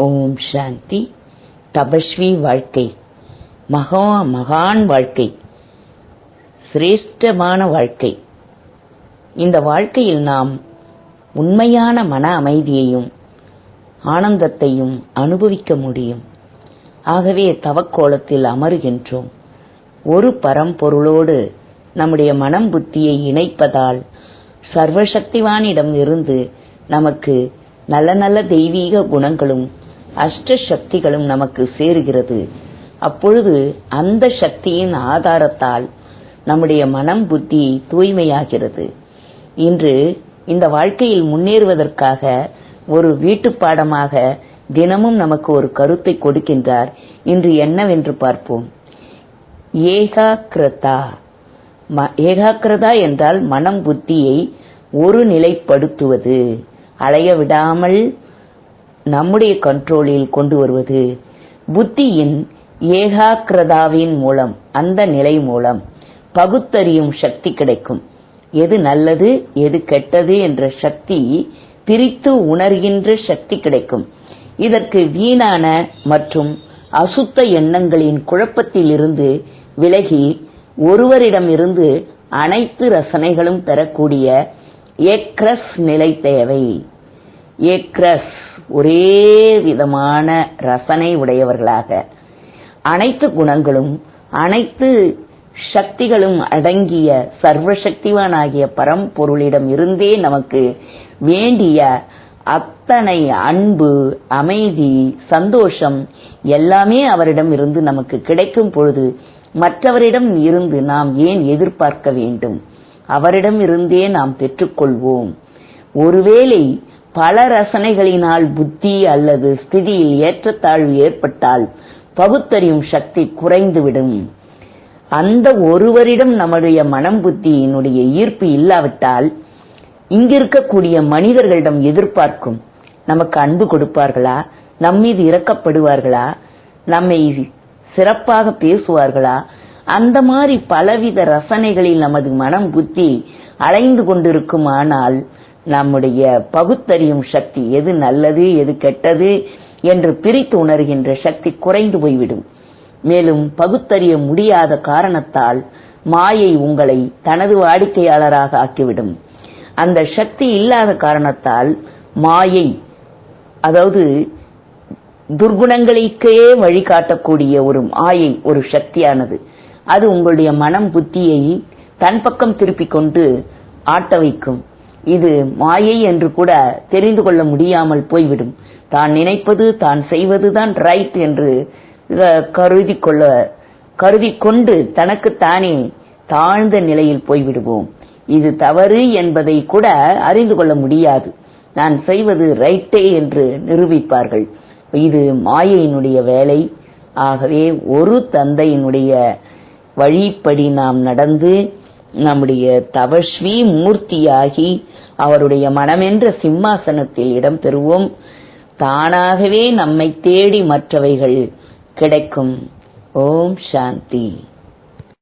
ஓம் சாந்தி. தபஸ்வி வாழ்க்கை. மகா மகான் வாழ்க்கை. சிரேஷ்டமான வாழ்க்கை. இந்த வாழ்க்கையில் நாம் உண்மையான மன அமைதியையும் ஆனந்தத்தையும் அனுபவிக்க முடியும். ஆகவே தவக்கோலத்தில் அமருகின்றோம். ஒரு பரம்பொருளோடு நம்முடைய மனம் புத்தியை இணைப்பதால் சர்வசக்திவானிடம் இருந்து நமக்கு நல்ல நல்ல தெய்வீக குணங்களும் அஷ்ட சக்திகளும் நமக்கு சேருகிறது. அப்பொழுது அந்த சக்தியின் ஆதாரத்தால் நம்முடைய மனம் புத்தி தூய்மையாகிறது. இன்று இந்த வாழ்க்கையில் முன்னேறுவதற்காக ஒரு வீட்டு பாடமாக தினமும் நமக்கு ஒரு கருத்தை கொடுக்கின்றார். இன்று என்னவென்று பார்ப்போம். ஏகாக்கிரதா. ஏகாக்கிரதா என்றால் மனம் புத்தியை ஒரு நிலைப்படுத்துவது. அலைய விடாமல் நம்முடைய கண்ட்ரோலில் கொண்டு வருவது? புத்தியின் ஏகாக்கிரதாவின் மூலம் அந்த நிலை மூலம் பகுத்தறியும் சக்தி கிடைக்கும். எது நல்லது எது கெட்டது என்ற சக்தி பிரித்து உணர்கின்ற சக்தி கிடைக்கும். இதற்கு வீணான மற்றும் அசுத்த எண்ணங்களின் குழப்பத்தில் இருந்து விலகி ஒருவரிடமிருந்து அனைத்து ரசனைகளும் பெறக்கூடிய ஏக்ரஸ் நிலை தேவை. ஏக்ரஸ் ஒரே விதமான ரசனை உடையவர்களாக. அனைத்து குணங்களும் அனைத்து சக்திகளும் அடங்கிய சர்வசக்திவானாகிய பரம்பொருளிடம் இருந்தே நமக்கு வேண்டிய அத்தனை அன்பு அமைதி சந்தோஷம் எல்லாமே அவரிடம் இருந்து நமக்கு கிடைக்கும் பொழுது மற்றவரிடம் இருந்து நாம் ஏன் எதிர்பார்க்க வேண்டும்? அவரிடம் இருந்தே நாம் பெற்றுக்கொள்வோம். ஒருவேளை பல ரசனைகளினால் புத்தி அல்லது ஸ்திதியில் ஏற்றத்தாழ்வு ஏற்பட்டால் பகுத்தறியும் சக்தி குறைந்துவிடும். அந்த ஒருவரிடம் நம்முடைய மனம் புத்தியினுடைய ஈர்ப்பு இல்லாவிட்டால் இங்கிருக்கக்கூடிய மனிதர்களிடம் எதிர்பார்க்கும் நமக்கு அன்பு கொடுப்பார்களா? நம்மீது இறக்கப்படுவார்களா நம்மை சிறப்பாக பேசுவார்களா? அந்த மாதிரி பலவித ரசனைகளில் நமது மனம் புத்தி அலைந்து கொண்டிருக்குமானால் நம்முடைய பகுத்தறியும் சக்தி எது நல்லது எது கெட்டது என்று பிரித்து உணர்கின்ற சக்தி குறைந்து போய்விடும். மேலும் பகுத்தறிய முடியாத காரணத்தால் மாயை உங்களை தனது வாடிக்கையாளராக ஆக்கிவிடும். அந்த சக்தி இல்லாத காரணத்தால் மாயை அதாவது துர்குணங்களுக்கே வழிகாட்டக்கூடிய ஒரு மாயை ஒரு சக்தியானது. அது உங்களுடைய மனம் புத்தியை தன் பக்கம் திருப்பிக் கொண்டு ஆட்ட வைக்கும். இது மாயை என்று கூட தெரிந்து கொள்ள முடியாமல் போய்விடும். தான் நினைப்பது தான் செய்வதுதான் ரைட் என்று கருதி கொள்ள கருதி கொண்டு தாழ்ந்த நிலையில் போய்விடுவோம். இது தவறு என்பதை கூட அறிந்து கொள்ள முடியாது. நான் செய்வது ரைட்டே என்று நிரூபிப்பார்கள். இது மாயையினுடைய வேலை. ஆகவே ஒரு தந்தையினுடைய வழிப்படி நாம் நடந்து நம்முடைய தவஸ்வி மூர்த்தியாகி அவருடைய மனமென்ற சிம்மாசனத்தில் இடம் பெறுவோம் தானாகவே நம்மை தேடி மற்றவைகள் கிடைக்கும். ஓம் சாந்தி.